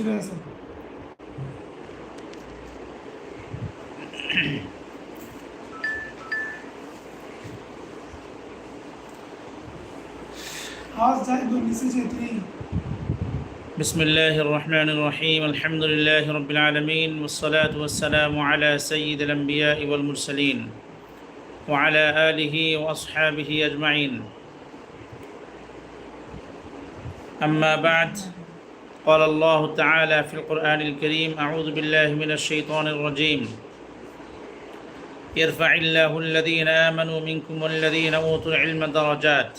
শুরু হয়েছে আওয়াজ যায় তো নিচে যেতে بسم الله الرحمن الرحيم الحمد لله رب العالمين والصلاة والسلام على سيد الأنبياء والمرسلين وعلى آله وأصحابه أجمعين أما بعد قال الله تعالى في القرآن الكريم أعوذ بالله من الشيطان الرجيم يرفع الله الذين آمنوا منكم والذين أوتوا العلم درجات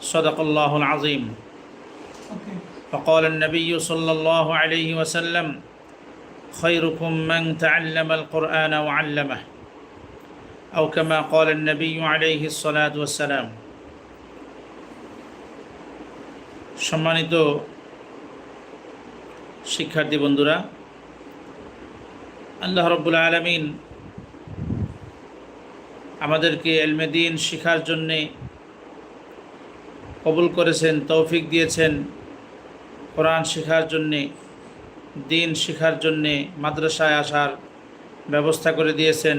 صدق الله العظيم ওকে فقال النبي صلى الله عليه وسلم خيركم من تعلم القرآن وعلمه أو كما قال النبي عليه الصلاة والسلام সম্মানিত শিক্ষার্থী বন্ধুরা, আল্লাহ রব্বুল আলমিন আমাদেরকে এলমেদিন শিখার জন্যে কবুল করেছেন, তৌফিক দিয়েছেন। কোরআন শেখার জন্যে, দিন শেখার জন্যে মাদ্রাসায় আসার ব্যবস্থা করে দিয়েছেন।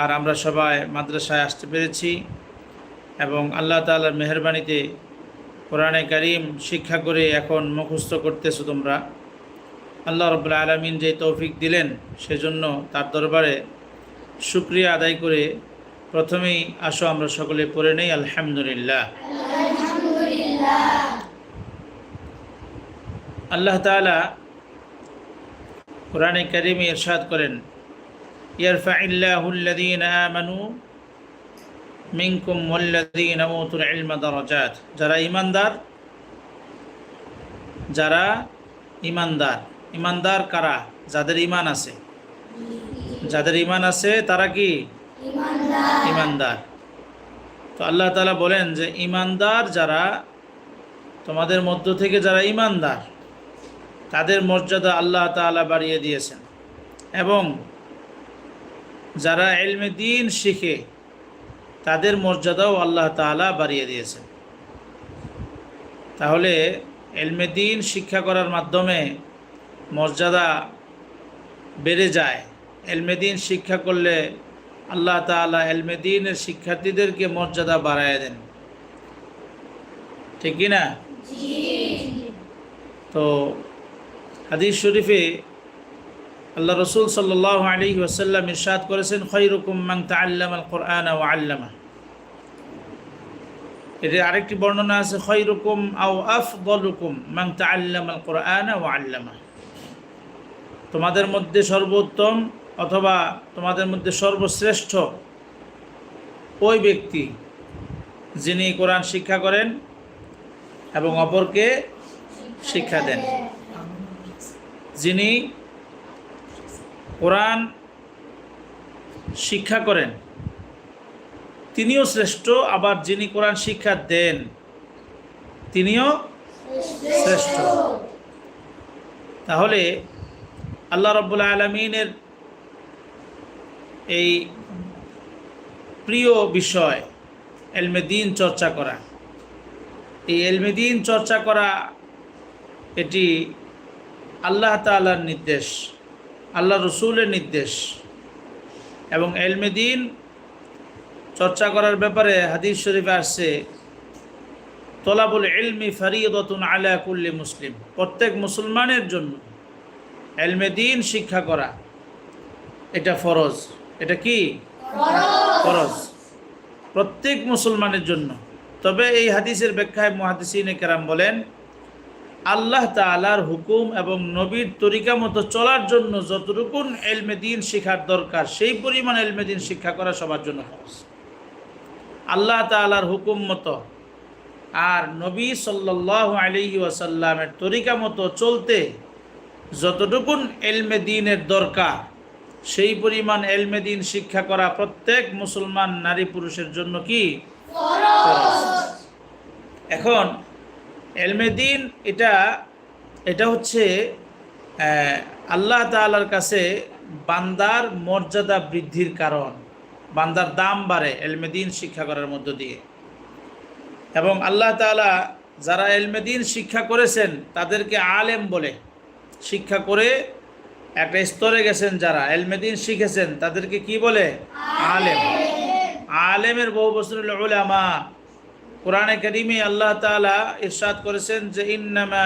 আর আমরা সবাই মাদ্রাসায় আসতে পেরেছি এবং আল্লাহ তাআলার মেহরবানিতে কোরআনে কারিম শিক্ষা করে এখন মুখস্থ করতেছো তোমরা। আল্লাহ রবুল্লা আলমিন যে তৌফিক দিলেন, সেজন্য তার দরবারে শুক্রিয়া আদায় করে প্রথমেই আসো আমরা সকলে পড়ে নেই, আলহামদুলিল্লাহ। আল্লাহ তাআলা কোরআনে কারিমে ইরশাদ করেন ইয়ারফাইল্লাহুল্লাযীনা আমানু মিনকুম উতুল ইলমা দারাজাত। যারা ঈমানদার যারা ঈমানদার ঈমানদার কারা? যাদের ইমান আছে। যাদের ঈমান আছে তারা কি? ঈমানদার তো আল্লাহ তাআলা বলেন যে ঈমানদার যারা তোমাদের মধ্য থেকে যারা ঈমানদার তাদের মর্যাদা আল্লাহ তাআলা বাড়িয়ে দিয়েছেন। এবং যারা এলমে দিন শিখে তাদের মর্যাদাও আল্লাহ তাআলা বাড়িয়ে দিয়েছেন। তাহলে এলমে দিন শিক্ষা করার মাধ্যমে মর্যাদা বেড়ে যায়। এলমে দিন শিক্ষা করলে আল্লাহ তাআলা এলমে দিনের শিক্ষার্থীদেরকে মর্যাদা বাড়ায় দেন। ঠিক কি না? তো হাদিস শরীফে আল্লাহ রসুল সাল্লাহ আলী ওসাল্লাম ইরশাদ করেছেন, খৈরুকুম মাং তাল্লাম আল কোরআন ও আল্লামা। এর আরেকটি বর্ণনা আছে, খৈরুকুম আও আফদলুকুম মাং তাল্লাম আল কোরআন ও আল্লামা। তোমাদের মধ্যে সর্বোত্তম অথবা তোমাদের মধ্যে সর্বশ্রেষ্ঠ ওই ব্যক্তি যিনি কোরআন শিক্ষা করেন এবং অপরকে শিক্ষা দেন। যিনি কোরআন শিক্ষা করেন। তিনিও শ্রেষ্ঠ, আবার যিনি কোরআন শিক্ষা দেন, তিনিও শ্রেষ্ঠ। তাহলে আল্লাহ রব্বুল আলমিনের এই প্রিয় বিষয় এলমেদিন চর্চা করা। এই এলমেদিন চর্চা করা, এটি আল্লাহ তালার নির্দেশ। আল্লাহ রসুলের নির্দেশ এবং এলমেদিন চর্চা করার ব্যাপারে হাদিস শরীফে আসছে তোলাবুল এলমি ফরিয়দতুন আলা কুল্লি মুসলিম। প্রত্যেক মুসলমানের জন্য এলমেদিন শিক্ষা করা এটা ফরজ। এটা কি? ফরজ। প্রত্যেক মুসলমানের জন্য। তবে এই হাদিসের ব্যাখ্যায় মহাদিসিনে কেরাম বলেন আল্লাহ তালার হুকুম এবং নবীর তরিকা মতো চলার জন্য যতটুকুন এলমেদিন শিখার দরকার সেই পরিমাণ এলমেদিন শিক্ষা করা সবার জন্য সহজ আল্লাহ তালার হুকুম মতো আর নবী সাল্লাহ আলী ওয়াসাল্লামের তরিকা মতো চলতে যতটুকুন এলমেদিনের দরকার সেই পরিমাণ এলমেদিন শিক্ষা করা প্রত্যেক মুসলমান নারী পুরুষের জন্য কি। এখন এলমেদিন এটা এটা হচ্ছে আল্লাহ তাআলার কাছে বান্দার মর্যাদা বৃদ্ধির কারণ বান্দার দাম বাড়ে এলমেদিন শিক্ষা করার মধ্য দিয়ে। এবং আল্লাহ তাআলা যারা এলমেদিন শিক্ষা করেছেন তাদেরকে আলেম বলে শিক্ষা করে একটা স্তরে গেছেন যারা এলমেদিন শিখেছেন তাদেরকে কি বলে? আলেম। আলেমের বহু বছর উলামা। কোরআনে করিমে আল্লাহ তাআলা ইরশাদ করেছেন যে, ইন্নামা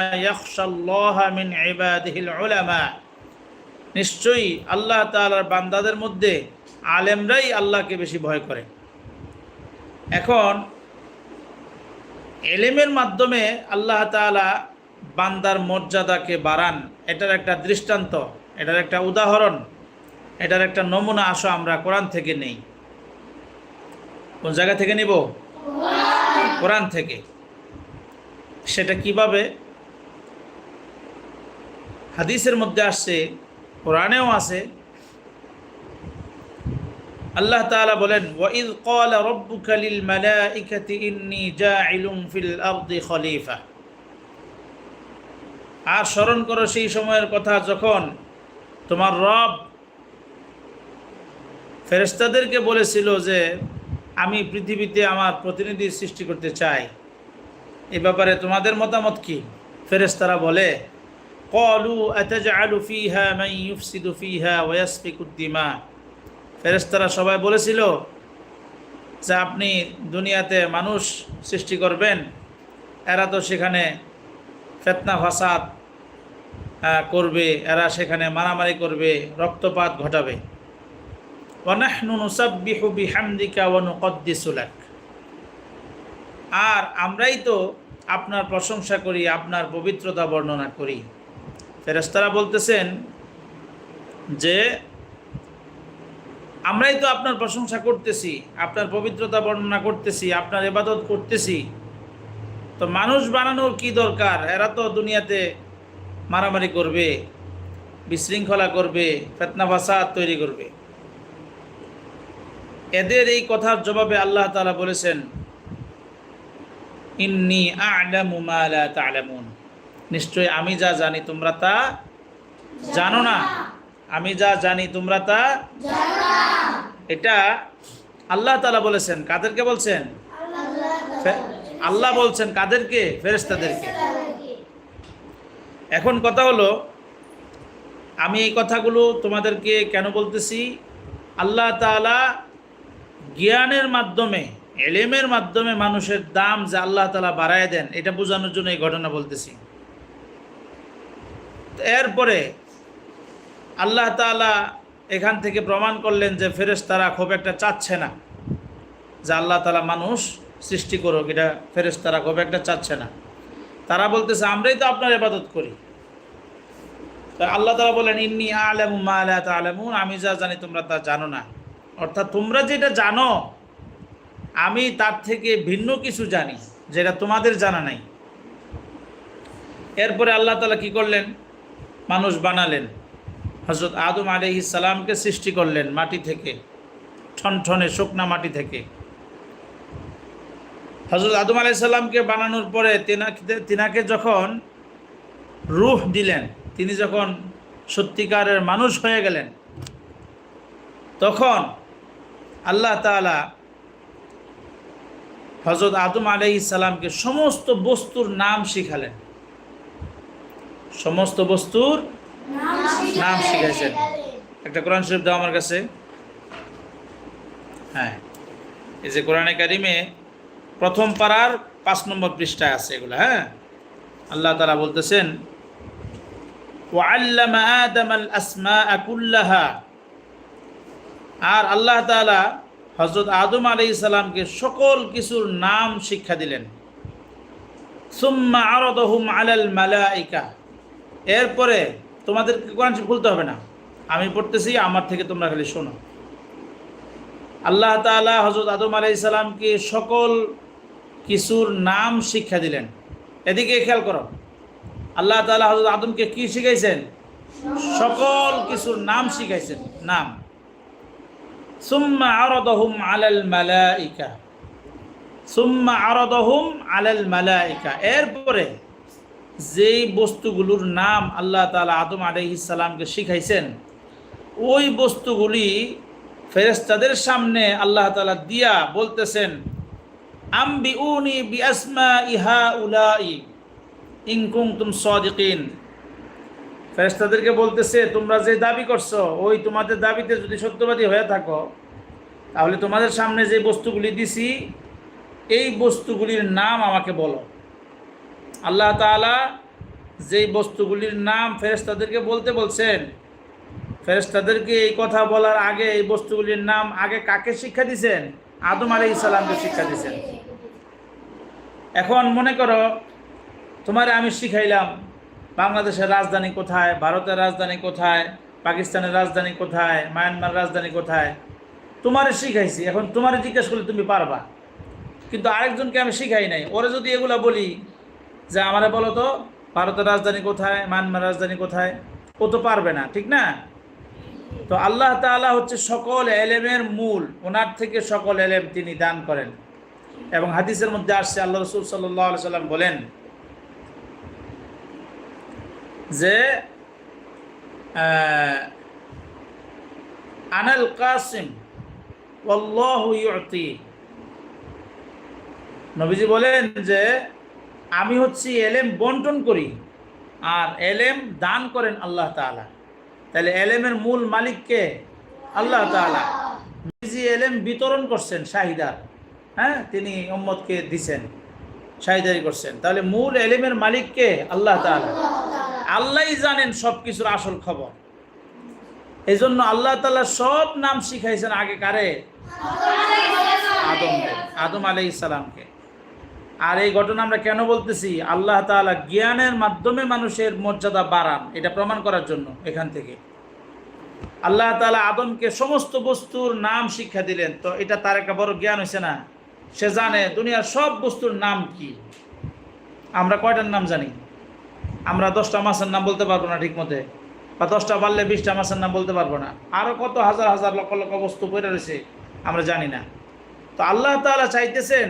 নিশ্চয়ই আল্লাহ তাআলার বান্দাদের মধ্যে আলেমরাই আল্লাহকে বেশি ভয় করে। এখন এলেমের মাধ্যমে আল্লাহ তাআলা বান্দার মর্যাদাকে বাড়ান, এটার একটা দৃষ্টান্ত, এটার একটা উদাহরণ, এটার একটা নমুনা আসো আমরা কোরআন থেকে নেই। কোন জায়গা থেকে নিব? কোরআন থেকে। সেটা কীভাবে? হাদিসের মধ্যে আসছে, কোরআনেও আছে। আল্লাহ তাআলা বলেন, ওয়াইদ ক্বালা রাব্বুকা লিল মালাইকাতি ইন্নী জাইলুন ফিল আরদি খলিফা। আর স্মরণ করো সেই সময়ের কথা, যখন তোমার রব ফেরেশতাদেরকে বলেছিল যে আমি পৃথিবীতে আমার প্রতিনিধি সৃষ্টি করতে চাই। এ ব্যাপারে তোমাদের মতামত কি? ফেরেশতারা বলে, কলু আতাজআলু ফিহা মান ইউফসিদু ফিহা ওয়া ইয়াসফিকুদ দিমা। ফেরেশতারা সবাই বলেছিল, যে আপনি দুনিয়াতে মানুষ সৃষ্টি করবেন, এরা তো সেখানে ফেতনা, ফাসাদ করবে, এরা সেখানে মারামারি করবে, রক্তপাত ঘটাবে। আর আমরাই তো আপনার প্রশংসা করি, আপনার পবিত্রতা বর্ণনা করি। ফেরেশতারা বলতেছেন যে, আমরাই তো আপনার প্রশংসা করতেছি, আপনার পবিত্রতা বর্ণনা করতেছি, আপনার এবাদত করতেছি। তো মানুষ বানানোর কি দরকার? এরা তো দুনিয়াতে মারামারি করবে, বিশৃঙ্খলা করবে, ফেতনা ফাসাদ তৈরি করবে। এদের এই কথার জবাবে আল্লাহ তালা বলেছেন, ইন্নি আ'লামু মা লা তা'লামুন। নিশ্চয় আমি যা জানি তোমরা তা জানো না। আমি যা জানি তোমরা তা এটা আল্লাহ তাআলা বলেছেন। কাদেরকে বলছেন? আল্লাহ বলছেন কাদেরকে? ফেরেশতাদেরকে। এখন কথা হলো, আমি এই কথাগুলো তোমাদেরকে কেন বলতেছি? আল্লাহ তাআলা জ্ঞানের মাধ্যমে, এলেমের মাধ্যমে মানুষের দাম যে আল্লাহ তালা বাড়ায় দেন, এটা বোঝানোর জন্য এই ঘটনা বলতেছি। এরপরে আল্লাহ তাআলা এখান থেকে প্রমাণ করলেন যে ফেরেশতারা খুব একটা চাচ্ছে না। যে আল্লাহ তাআলা মানুষ সৃষ্টি করুক, এটা ফেরেশতারা খুব একটা চাচ্ছে না। তারা বলতেছে, আমরাই তো আপনার ইবাদত করি। আল্লাহ তাআলা বলেন, ইন্নি আলামু মা আমি যা জানি তোমরা তা জানো না। অর্থাৎ তোমরা যেটা জানো, আমি তার থেকে ভিন্ন কিছু জানি, যেটা তোমাদের জানা নাই। এরপরে আল্লাহ তাআলা কি করলেন? মানুষ বানালেন। হজরত আদম আলাইহিস সালামকে সৃষ্টি করলেন মাটি থেকে, ঠনঠনে শুকনা মাটি থেকে। হজরত আদম আলাইহিস সালামকে বানানোর পরে তেনাকে, তিনাকে যখন রূহ দিলেন, তিনি যখন সত্যিকারের মানুষ হয়ে গেলেন, তখন আল্লাহ তালা হজরত আদম আলাই সমস্ত বস্তুর নাম শিখালেন। সমস্ত বস্তুর নাম শিখাইছেন। একটা কোরআন শরীফ দাও আমার কাছে। হ্যাঁ এই যে কোরআনে কারিমে প্রথম পাড়ার পাঁচ নম্বর পৃষ্ঠায় আছে এগুলো হ্যাঁ? আল্লাহ তালা বলতেছেন ওয়াল্লামা আদম আল আসমা আকুল্লাহা আর আল্লাহ তাআলা হজরত আদম আলাই সালামকে সকল কিছুর নাম শিক্ষা দিলেন। সুম্মা আরদহুম আলাল মালাইকা। এরপরে তোমাদেরকে কোরআন খুলতে হবে না। আমি পড়তেছি, আমার থেকে তোমরা খালি শোনো। আল্লাহ তাআলা হজরত আদম আলাই সালামকে সকল কিছুর নাম শিক্ষা দিলেন। এদিকে খেয়াল করো। আল্লাহ তাআলা হজরত আদমকে কি শিখাইছেন? সকল কিছুর নাম শিখাইছেন। নাম। সুম্মা আরদহুম আলাল মালাইকা। সুম্মা আরদহুম আলাল মালাইকা। এরপরে যেই বস্তুগুলোর নাম আল্লাহ তাআলা আদম আলাইহিস শিখাইছেন, ওই বস্তুগুলি ফেরেশতাদের সামনে আল্লাহ তাআলা দিয়া বলতেছেন, আম্বিউনি বিআসমাই হাউলাই, ইন কুনতুম সাদিকিন। ফেরেশতাদেরকে বলতেছে, তোমরা যে দাবি করছ, ওই তোমাদের দাবিতে যদি সত্যবাদী হয়ে থাকো, তাহলে তোমাদের সামনে যে বস্তুগুলি দিছি, এই বস্তুগুলির নাম আমাকে বলো। আল্লাহ তাআলা যেই বস্তুগুলির নাম ফেরেশতাদেরকে বলতে বলছেন, ফেরেশতাদেরকে এই কথা বলার আগে এই বস্তুগুলির নাম আগে কাকে শিক্ষা দিছেন? আদম আলী ইসলামকে শিক্ষা দিছেন। এখন মনে করো, তোমার আমি শিখাইলাম বাংলাদেশের রাজধানী কোথায়? ভারতের রাজধানী কোথায়? পাকিস্তানের রাজধানী কোথায়? মায়ানমার রাজধানী কোথায়? তোমারে শিখাইছি। এখন তোমারে জিজ্ঞেস করলে তুমি পারবা। কিন্তু আরেকজনকে আমি শিখাই নাই। ওরা যদি এগুলা বলি যে আমারে বলো তো, ভারতের রাজধানী কোথায়, মায়ানমার রাজধানী কোথায়? ও তো পারবে না, ঠিক না? তো আল্লাহ তাআলা হচ্ছে সকল এলেমের মূল। ওনার থেকে সকল এলেম তিনি দান করেন। এবং হাদিসের মধ্যে আসছে, আল্লাহ রসুল সাল্লাহ সাল্লাম বলেন যে আনাল কাসিম, ওয়াল্লাহু নবীজি বলেন যে, আমি হচ্ছি এলেম বন্টন করি, আর এলেম দান করেন আল্লাহ তাআলা। তাহলে এলেমের মূল মালিককে আল্লাহ তাআলা। নবীজি এলেম বিতরণ করছেন শাহিদার হ্যাঁ? তিনি উম্মতকে দিছেন, শাহিদারি করছেন। তাহলে মূল এলেমের মালিককে আল্লাহ তাআলা। আল্লাহই জানেন সব কিছুর আসল খবর। এই জন্য আল্লাহ তাআলা সব নাম শিখাইছেন আগে কারে আদম আদম আলাই সালামকে। আর এই ঘটনা আমরা কেন বলতেছি? আল্লাহ তাআলা জ্ঞানের মাধ্যমে মানুষের মর্যাদা বাড়ান, এটা প্রমাণ করার জন্য এখান থেকে। আল্লাহ তাআলা আদমকে সমস্ত বস্তুর নাম শিক্ষা দিলেন। তো এটা তার একটা বড় জ্ঞান হয়েছে না? সে জানে দুনিয়ার সব বস্তুর নাম কি। আমরা কয়টার নাম জানি? আমরা দশটা মাসের নাম বলতে পারব না ঠিকমতে, বা দশটা বাড়লে বিশটা মাসের নাম বলতে পারব না। আরও কত হাজার হাজার লক্ষ লক্ষ বস্তু পড়ে রয়েছে আমরা জানি না। তো আল্লাহ তালা চাইতেছেন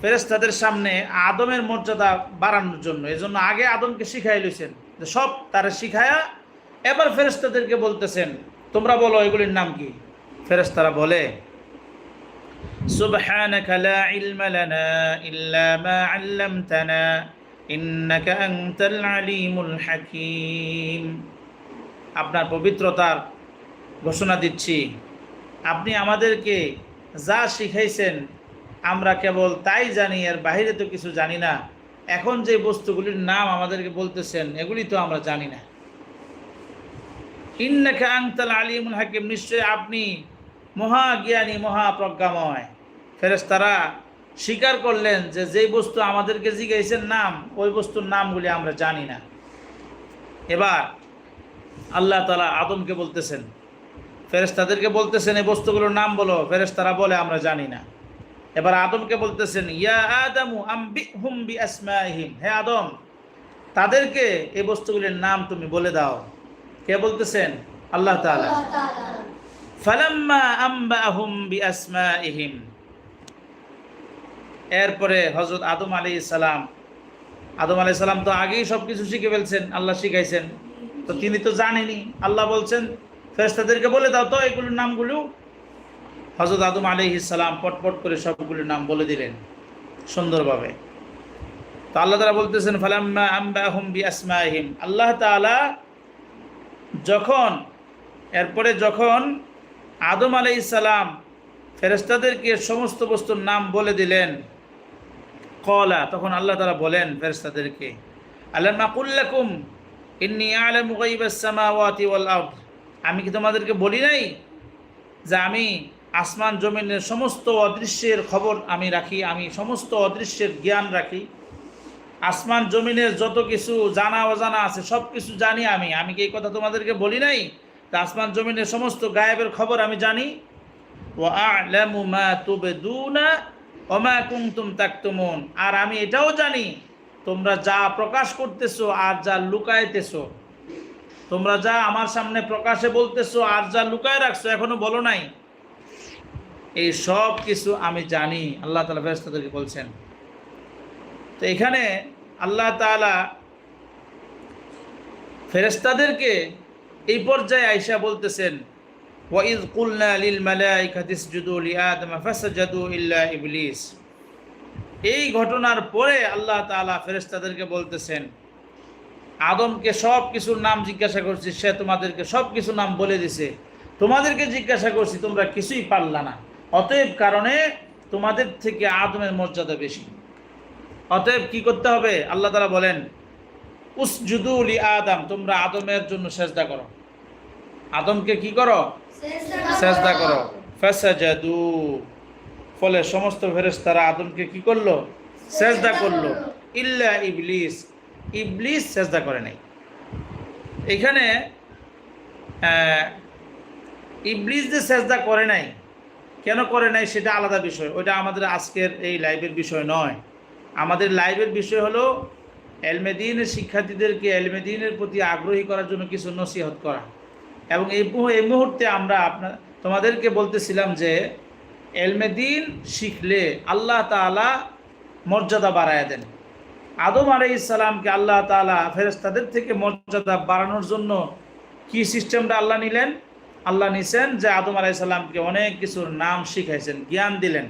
ফেরেস্তাদের সামনে আদমের মর্যাদা বাড়ানোর জন্য। এজন্য আগে আদমকে শিখাই লইছেন, যে সব তারা শিখায়া এবার ফেরেস্তাদেরকে বলতেছেন, তোমরা বলো এগুলির নাম কি? ফেরেস্তারা বলে, সুবহানাকা লা ইলমা লানা ইল্লা মা আল্লামতানা। ইন্নাকা আনতাল আলিমুল হাকিম। আপনার পবিত্রতার ঘোষণা দিচ্ছি। আপনি আমাদেরকে যা শিখাইছেন, আমরা কেবল তাই জানি আর বাহিরে তো কিছু জানি না। এখন যে বস্তুগুলির নাম আমাদেরকে বলতেছেন, এগুলি তো আমরা জানি না। ইন্নাকা আনতাল আলিমুল হাকিম নিশ্চয় আপনি মহাজ্ঞানী, মহাপ্রজ্ঞাময়। ফেরেস্তারা স্বীকার করলেন যে যেই বস্তু আমাদেরকে জিজ্ঞাসেন নাম ওই বস্তুর নামগুলি আমরা জানি না। এবার আল্লাহ তালা আদমকে বলতেছেন ফেরেশতাদেরকে বলতেছেন এই বস্তুগুলোর নাম বলো। ফেরেশতারা বলে আমরা জানি না। এবার আদমকে বলতেছেন ইয়া আদামু আম্বিহুম বিআসমাইহিম। হে আদম তাদেরকে এই বস্তুগুলির নাম তুমি বলে দাও। কে বলতেছেন? আল্লাহ তাআলা। ফালাম্মা আম্বাহুম বিআসমাইহিম। এরপরে হযরত আদম আলাইহিস সালাম, আদম আলাইহিস সালাম তো আগেই সব কিছু শিখে ফেলছেন, আল্লাহ শিখাইছেন। তো তিনি তো জানেনি আল্লাহ বলছেন, ফেরেশতাদেরকে বলে দাও তো এগুলোর নামগুলো। হজরত আদম আলাইহিস সালাম পটপট করে সবগুলির নাম বলে দিলেন, সুন্দরভাবে। তো আল্লাহ তাআলা বলতেছেন, ফালাম্মা আম্বাহুম বিআসমাইহিম। আল্লাহ তাআলা যখন, এরপরে যখন আদম আলাইহিস সালাম ফেরেশতাদেরকে সমস্ত বস্তুর নাম বলে দিলেন কলা, তখন আল্লাহ তাআলা বলেন ফেরেশতাদেরকে আল্লাহ মাকুল্লাকুম ইন্নি আলামু আমি কি তোমাদেরকে বলি নাই যে আমি আসমান জমিনের সমস্ত অদৃশ্যের খবর আমি রাখি, আমি সমস্ত অদৃশ্যের জ্ঞান রাখি? আসমান জমিনের যত কিছু জানা অজানা আছে, সব কিছু জানি আমি। আমি কি এই কথা তোমাদেরকে বলি নাই তা আসমান জমিনের সমস্ত গায়েবের খবর আমি জানি? ও আ'লামু মা তুবদুনা ওয়া মা কুনতুম তাকতুমুন। আর আমি এটাও জানি, তোমরা যা প্রকাশ করতেছো আর যা লুকাইতেছো, তোমরা যা আমার সামনে প্রকাশে বলতেছো আর যা লুকায় রাখছো, এখনও বলো নাই। এই সব কিছু আমি জানি, আল্লাহ তালা ফেরেস্তাদেরকে বলছেন। তো এখানে আল্লাহ তালা ফেরেস্তাদেরকে এই পর্যায়ে আইসা বলতেছেন ওয়াইদ কুলনা লিল মালাইকাতি ইসজুদু লিআদম ফাসাজাদু ইল্লা ইবলিস এই ঘটনার পরে আল্লাহ তাআলা ফেরেশতাদেরকে বলতেছেন, আদমকে সব কিছুর নাম জিজ্ঞাসা করছি, সে তোমাদেরকে সব কিছু নাম বলে দিছে। তোমাদেরকে জিজ্ঞাসা করছি, তোমরা কিছুই পারলা না। অতএব কারণে তোমাদের থেকে আদমের মর্যাদা বেশি। অতএব কি করতে হবে? আল্লাহ তালা বলেন উসজুদুলি আদম, তোমরা আদমের জন্য সেজদা করো। আদমকে কি করো? সেজদা করো। ফাসাজাদু। ফলে সমস্ত ফেরেশতারা আদমকে কি করল? সেজদা করল। ইল্লা ইবলিস। ইবলিস সেজদা করে নাই। এখানে ইবলিস যে সেজদা করে নাই, কেন করে নাই সেটা আলাদা বিষয়। ওটা আমাদের আজকের এই লাইভের বিষয় নয়। আমাদের লাইভের বিষয় হলো এলমেদিনের শিক্ষার্থীদেরকে এলমেদিনের প্রতি আগ্রহী করার জন্য কিছু নসিহত করা। এবং এই এই মুহূর্তে আমরা আপনার তোমাদেরকে বলতেছিলাম যে এলমেদিন শিখলে আল্লাহ তাআলা মর্যাদা বাড়ায় দেন। আদম আলাই ইসলামকে আল্লাহ তাআলা ফেরেশতাদের থেকে মর্যাদা বাড়ানোর জন্য কি সিস্টেমটা আল্লাহ নিলেন? আল্লাহ নিছেন যে আদম আলাই সাল্লামকে অনেক কিছুর নাম শিখাইছেন, জ্ঞান দিলেন।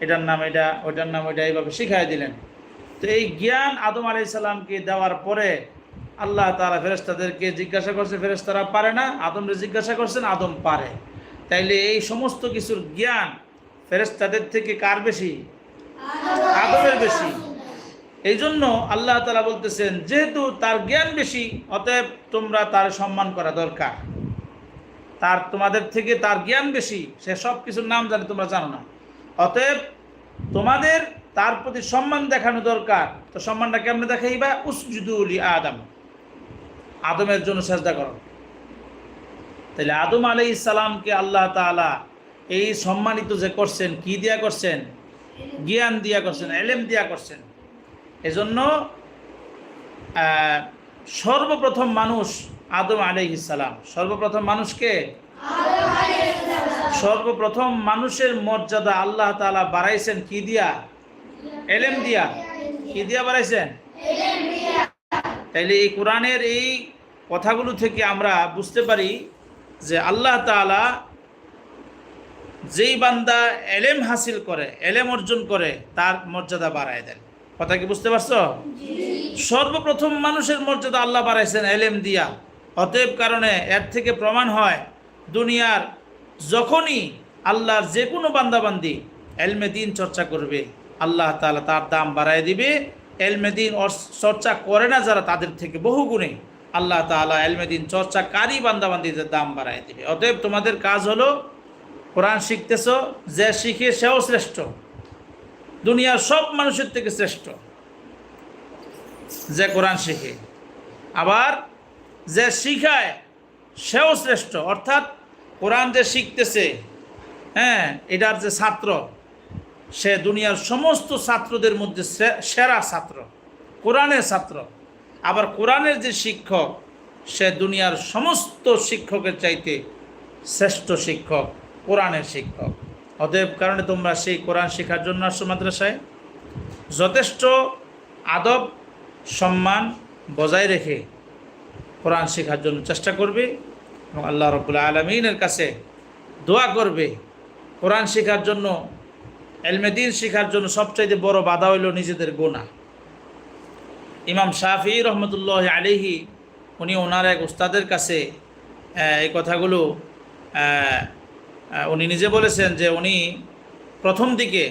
এটার নাম এটা, ওইটার নাম ওইটা এইভাবে শিখাই দিলেন। তো এই জ্ঞান আদম আলাই সাল্লামকে দেওয়ার পরে আল্লাহ তাআলা ফেরেশতাদেরকে জিজ্ঞাসা করছে, ফেরেশতারা পারে না? আদমরে জিজ্ঞাসা করছেন, আদম পারে। তাইলে এই সমস্ত কিছুর জ্ঞান ফেরেশতাদের থেকে কার বেশি? আদমের বেশি। এই জন্য আল্লাহ তালা বলতেছেন, যেহেতু তার জ্ঞান বেশি, অতএব তোমরা তার সম্মান করা দরকার। তার, তোমাদের থেকে তার জ্ঞান বেশি, সে সব কিছুর নাম জানে, তোমরা জানো না। অতএব তোমাদের তার প্রতি সম্মান দেখানো দরকার। তো সম্মানটা কেমনে দেখাইবা? উসজুদুলি আদম। আদমের জন্য চেষ্টা করো। তাহলে আদম আলাই ইসালামকে আল্লাহ তাআলা এই সম্মানিত যে করছেন, কি দিয়া করছেন? জ্ঞান দিয়া করছেন, এলেম দিয়া করছেন। এজন্য সর্বপ্রথম মানুষ আদম আলাইহিসালাম সর্বপ্রথম মানুষকে সর্বপ্রথম মানুষের মর্যাদা আল্লাহ তাআলা বাড়াইছেন কি দিয়া? এলেম দিয়া। কি দিয়া বাড়াইছেন? তাইলে এই কোরআনের এই কথাগুলো থেকে আমরা বুঝতে পারি যে আল্লাহ তাআলা যেই বান্দা এলেম হাসিল করে এলেম অর্জন করে তার মর্যাদা বাড়ায় দেন। কথা কি বুঝতে পারছ? সর্বপ্রথম মানুষের মর্যাদা আল্লাহ বাড়াইছেন এলেম দিয়া। অতএব কারণে এর থেকে প্রমাণ হয় দুনিয়ার যখনই আল্লাহর যে কোনো বান্দাবান্দি এলমে দিন চর্চা করবে আল্লাহ তাআলা তার দাম বাড়ায় দিবে এলমে দিন অর- চর্চা করে না যারা তাদের থেকে বহু গুণে আল্লাহ তাআলা এলমে দিন চর্চাকারী বান্দাবান্দিদের দাম বাড়ায় দিবে। অতএব তোমাদের কাজ হলো, কোরআন শিখতেছ, যে শিখে সেও শ্রেষ্ঠ। দুনিয়ার সব মানুষের থেকে শ্রেষ্ঠ। যে কোরআন শিখে। আবার যে শিখায়, সেও শ্রেষ্ঠ। অর্থাৎ কোরআন যে শিখতেছে হ্যাঁ এটার যে ছাত্র সে দুনিয়ার সমস্ত ছাত্রদের মধ্যে সেরা ছাত্র, কোরআনের ছাত্র। আবার কোরআনের যে শিক্ষক, সে দুনিয়ার সমস্ত শিক্ষকের চাইতে শ্রেষ্ঠ শিক্ষক, কোরআনের শিক্ষক। অতএব কারণে তোমরা সেই কোরআন শেখার জন্য আসছো মাদ্রাসায়। যথেষ্ট আদব, সম্মান বজায় রেখে কোরআন শেখার জন্য চেষ্টা করবে এবং আল্লাহ রবুল্লা আলমিনের কাছে দোয়া করবে। কোরআন শেখার জন্য এলমেদিন শেখার জন্য সবচাইতে বড় বাধা হইল নিজেদের গোনা ইমাম শাফি রহমতুল্লাহ আলিহি উনি ওনার এক উস্তাদের কাছে এই কথাগুলো উনি নিজে বলেছেন যে উনি প্রথম দিকে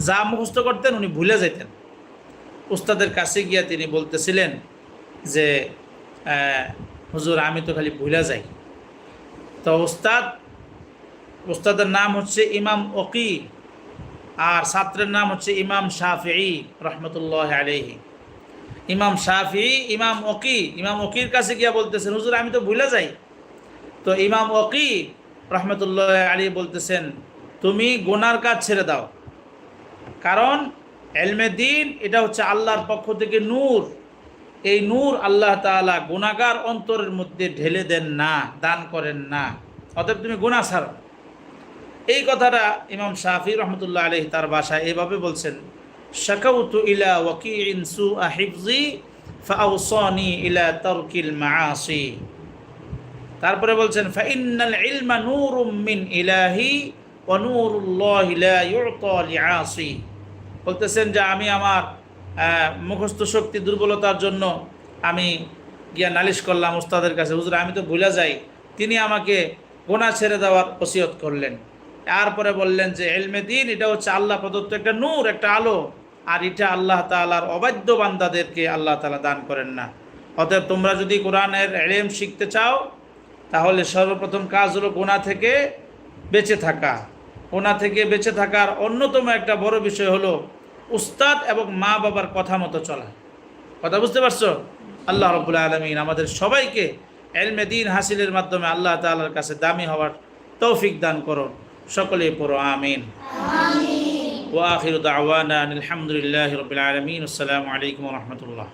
যা মুখস্থ করতেন উনি ভুলে যেতেন উস্তাদের কাছে গিয়া তিনি বলতেছিলেন যে হুজুর আমি তো খালি ভুলে যাই। তো উস্তাদ, উস্তাদের নাম হচ্ছে ইমাম ওকি আর ছাত্রের নাম হচ্ছে ইমাম শাফি রহমতুল্লাহ আলহি ইমাম শাফি ইমাম ওকি, ইমাম ওকির কাছে গিয়া বলতেছেন, হুজুর, আমি তো ভুলে যাই। তো ইমাম ওকি রহমতুল্লাহ আলী বলতেছেন, তুমি গোনার কাজ ছেড়ে দাও। কারণ এলমে দিন, এটা হচ্ছে আল্লাহর পক্ষ থেকে নূর। এই নূর আল্লাহ তাআলা গুণাগার অন্তরের মধ্যে ঢেলে দেন না, দান করেন না। অতএব তুমি গুণা ছাড়ো। এই কথাটা ইমাম শাফি রহমতুল্লাহ আলহি তার বাসায় এভাবে বলছেন, শাকাউতু ইলা ওয়াকিইন সু হিফজি ফাউসানি ইলা তারকিল মাআসি। তারপরে বলছেন ফাইনাল ইলমা নূরুম মিন ইলাহি ওয়া নূরুল্লাহি লা ইউতা লিআসি। বলতেছেন যে আমি আমার মুখস্থ শক্তি দুর্বলতার জন্য আমি গিয়া নালিশ করলাম উস্তাদের কাছে, হুজুর, আমি তো ভুলে যাই। তিনি আমাকে গোনা ছেড়ে দেওয়ার ওসিয়ত করলেন। তারপরে বললেন যে, এলমে দিন, এটা হচ্ছে আল্লাহ প্রদত্ত একটা নূর, একটা আলো। আর এটা আল্লাহ তালার অবাধ্য বান্দাদেরকে আল্লাহ তালা দান করেন না। অতএব তোমরা যদি কোরআনের এলেম শিখতে চাও, তাহলে সর্বপ্রথম কাজ হলো গোনা থেকে বেঁচে থাকা। গোনা থেকে বেঁচে থাকার অন্যতম একটা বড় বিষয় হলো উস্তাদ এবং মা বাবার কথা মতো চলা। কথা বুঝতে পারছ? আল্লাহ রবুল্লা আলমিন আমাদের সবাইকে এলমে দিন হাসিলের মাধ্যমে আল্লাহ তাআলার কাছে দামি হওয়ার তৌফিক দান করো সকলেই পড়ো আমিন। ওয়াখির দাওয়ানা আলহামদুলিল্লাহ রবিল আলমিন। আসসালামু আলাইকুম রহমতুল্লাহ।